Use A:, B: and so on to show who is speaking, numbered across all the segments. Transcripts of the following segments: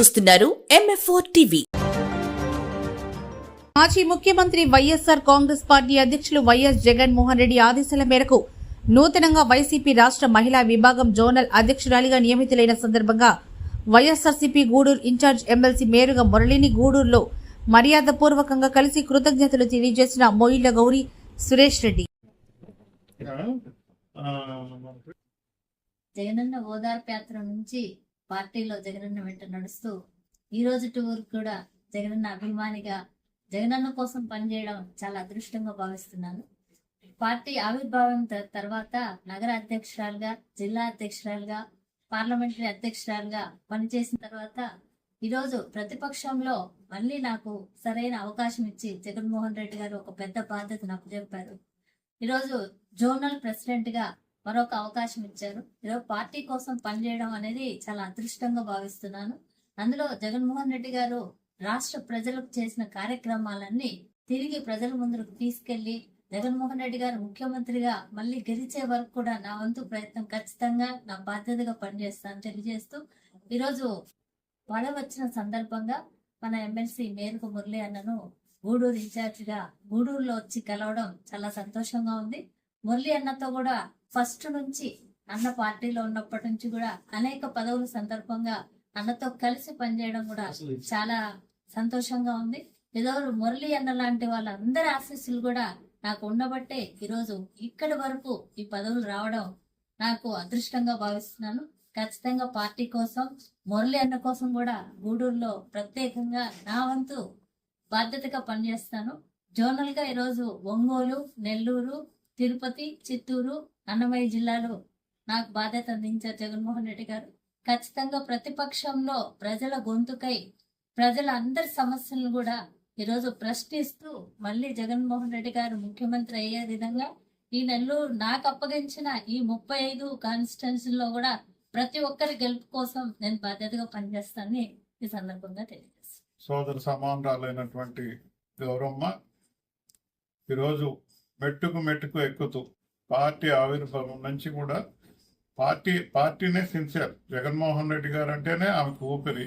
A: చూస్తున్నారు ఎంఎఫ్ఓ టీవీ
B: మాజీ ముఖ్యమంత్రి వైఎస్ఆర్ కాంగ్రెస్ పార్టీ అధ్యక్షులు వైఎస్ జగన్మోహన్ రెడ్డి ఆదేశాల మేరకు నూతనంగా వైసీపీ రాష్ట్ర మహిళా విభాగం జోనల్ అధ్యక్షురాలిగా నియమితులైన సందర్భంగా Y S R C P Gudur in charge MLC Meruga మురళిని గూడూరులో మర్యాదపూర్వకంగా కలిసి కృతజ్ఞతలు తెలియజేసిన మోయిళ్ళ గౌరి సురేష్ రెడ్డి.
C: జగనన్న ఓదార్పు యాత్ర నుంచి పార్టీలో జగనన్న వెంట నడుస్తూ ఈ రోజు టూర్ కూడా జగనన్న అభిమానిగా జగనన్న కోసం పనిచేయడం చాలా అదృష్టంగా భావిస్తున్నాను. పార్టీ ఆవిర్భావం తర్వాత నగర అధ్యక్షురాలుగా జిల్లా అధ్యక్షురాలుగా పార్లమెంటరీ అధ్యక్షురాలుగా పనిచేసిన తర్వాత ఈరోజు ప్రతిపక్షంలో మళ్ళీ నాకు సరైన అవకాశం ఇచ్చి జగన్మోహన్ రెడ్డి గారు ఒక పెద్ద బాధ్యతను నాకు చెప్పారు ఈరోజు జోనల్ ప్రెసిడెంట్గా మరొక అవకాశం ఇచ్చారు. ఈరోజు పార్టీ కోసం పనిచేయడం అనేది చాలా అదృష్టంగా భావిస్తున్నాను. అందులో జగన్మోహన్ రెడ్డి గారు రాష్ట్ర ప్రజలకు చేసిన కార్యక్రమాలన్నీ తిరిగి ప్రజల ముందుకు తీసుకెళ్ళి జగన్మోహన్ రెడ్డి గారు ముఖ్యమంత్రిగా మళ్ళీ గెలిచే వరకు కూడా నా వంతు ప్రయత్నం ఖచ్చితంగా నా బాధ్యతగా పనిచేస్తాను తెలియజేస్తూ ఈరోజు వడ వచ్చిన సందర్భంగా మన ఎమ్మెల్సీ మేరకు మురళి అన్నను గూడూరు ఇన్ఛార్జిగా గూడూరులో వచ్చి కలవడం చాలా సంతోషంగా ఉంది. మురళి అన్నతో కూడా ఫస్ట్ నుంచి అన్న పార్టీలో ఉన్నప్పటి నుంచి కూడా అనేక పదవుల సందర్భంగా అన్నతో కలిసి పనిచేయడం కూడా చాలా సంతోషంగా ఉంది. ఏదో మురళి అన్న లాంటి వాళ్ళందరి ఆశీస్సులు కూడా నాకు ఉండబట్టే ఈరోజు ఇక్కడి వరకు ఈ పదవులు రావడం నాకు అదృష్టంగా భావిస్తున్నాను. ఖచ్చితంగా పార్టీ కోసం మురళి అన్న కోసం కూడా గూడూరులో ప్రత్యేకంగా నా వంతు బాధ్యతగా పనిచేస్తాను. జోనల్గా ఈరోజు ఒంగోలు నెల్లూరు తిరుపతి చిత్తూరు అన్నమయ్య జిల్లాలో నాకు బాధ్యత అందించారు జగన్మోహన్ రెడ్డి గారు. ఖచ్చితంగా ప్రతిపక్షంలో ప్రజల గొంతుకై ప్రజల అందరి సమస్యలను కూడా ఈరోజు ప్రశ్నిస్తూ మళ్ళీ జగన్మోహన్ రెడ్డి గారు ముఖ్యమంత్రి అయ్యే విధంగా ఈ నెల్లూరు నాకు అప్పగించిన ఈ ముప్పై ఐదు కాన్స్టిట్యున్సీల్లో కూడా ప్రతి ఒక్కరి గెలుపు కోసం నేను బాధ్యతగా పనిచేస్తానని ఈ సందర్భంగా తెలియజేస్తాను
D: సోదర సమానరాలైనటువంటి గౌరమ్మ ఈరోజు మెట్టుకు మెట్టుకు ఎక్కుతూ పార్టీ ఆవిర్భావం నుంచి కూడా పార్టీ పార్టీనే సిన్సియర్ జగన్మోహన్ రెడ్డి గారు అంటేనే ఆమెకు ఊపిరి.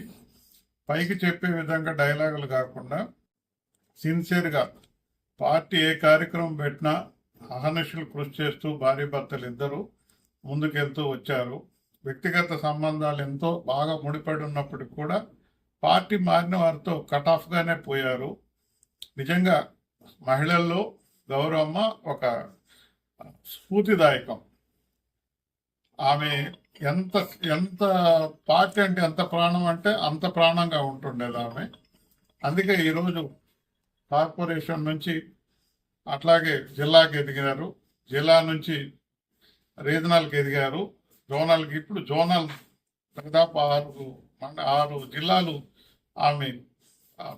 D: పైకి చెప్పే విధంగా డైలాగులు కాకుండా సిన్సియర్గా పార్టీ ఏ కార్యక్రమం పెట్టినా అహర్నిశలు కృషి చేస్తూ భార్య భర్తలు ఇద్దరు ముందుకెళ్తూ వచ్చారు. వ్యక్తిగత సంబంధాలు ఎంతో బాగా ముడిపడి ఉన్నప్పటికీ కూడా పార్టీ మారిన వారితో కట్ ఆఫ్గానే పోయారు. నిజంగా మహిళల్లో గౌరవమ్మ ఒక స్ఫూర్తిదాయకం. ఆమె ఎంత ఎంత పార్టీ అంటే ఎంత ప్రాణం అంటే అంత ప్రాణంగా ఉంటుండేది ఆమె. అందుకే ఈరోజు కార్పొరేషన్ నుంచి అట్లాగే జిల్లాకి ఎదిగారు. జిల్లా నుంచి రీజనల్కి ఎదిగారు. జోనల్కి ఇప్పుడు జోనల్ దాదాపు ఆరు మండ- ఆరు జిల్లాలు ఆమె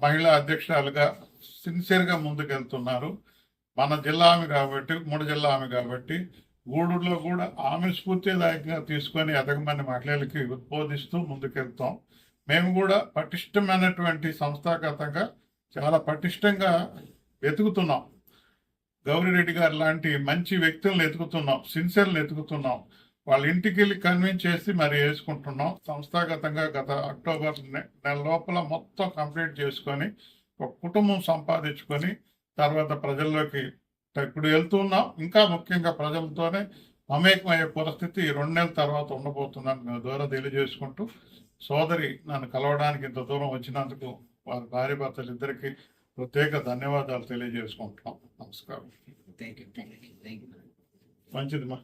D: మహిళా అధ్యక్షురాలుగా సిన్సియర్గా ముందుకెళ్తున్నారు. మన జిల్లా ఆమె కాబట్టి మూడు జిల్లా ఆమె కాబట్టి గూడూరులో కూడా ఆమె స్ఫూర్తిదాయకంగా తీసుకొని ఎదగమని మహిళలకి ఉద్బోధిస్తూ ముందుకెళ్తాం. మేము కూడా పటిష్టమైనటువంటి సంస్థాగతంగా చాలా పటిష్టంగా వెతుకుతున్నాం. గౌరిరెడ్డి గారు లాంటి మంచి వ్యక్తులను ఎతుకుతున్నాం సిన్సియర్లు ఎతుకుతున్నాం వాళ్ళ ఇంటికి వెళ్ళి కన్విన్స్ చేసి మరి వేసుకుంటున్నాం. సంస్థాగతంగా గత అక్టోబర్ నెల లోపల మొత్తం కంప్లీట్ చేసుకొని ఒక కుటుంబం సంపాదించుకొని తర్వాత ప్రజల్లోకి ఇప్పుడు వెళ్తున్నాం ఇంకా ముఖ్యంగా ప్రజలతోనే మమేకమయ్యే పరిస్థితి ఈ రెండు నెలల తర్వాత ఉండబోతుందని ద్వారా తెలియజేసుకుంటూ సోదరి నన్ను కలవడానికి ఇంత దూరం వచ్చినందుకు వారి భార్య భర్తలు ఇద్దరికి ప్రత్యేక ధన్యవాదాలు తెలియజేసుకుంటున్నాం. నమస్కారం. మంచిది మా.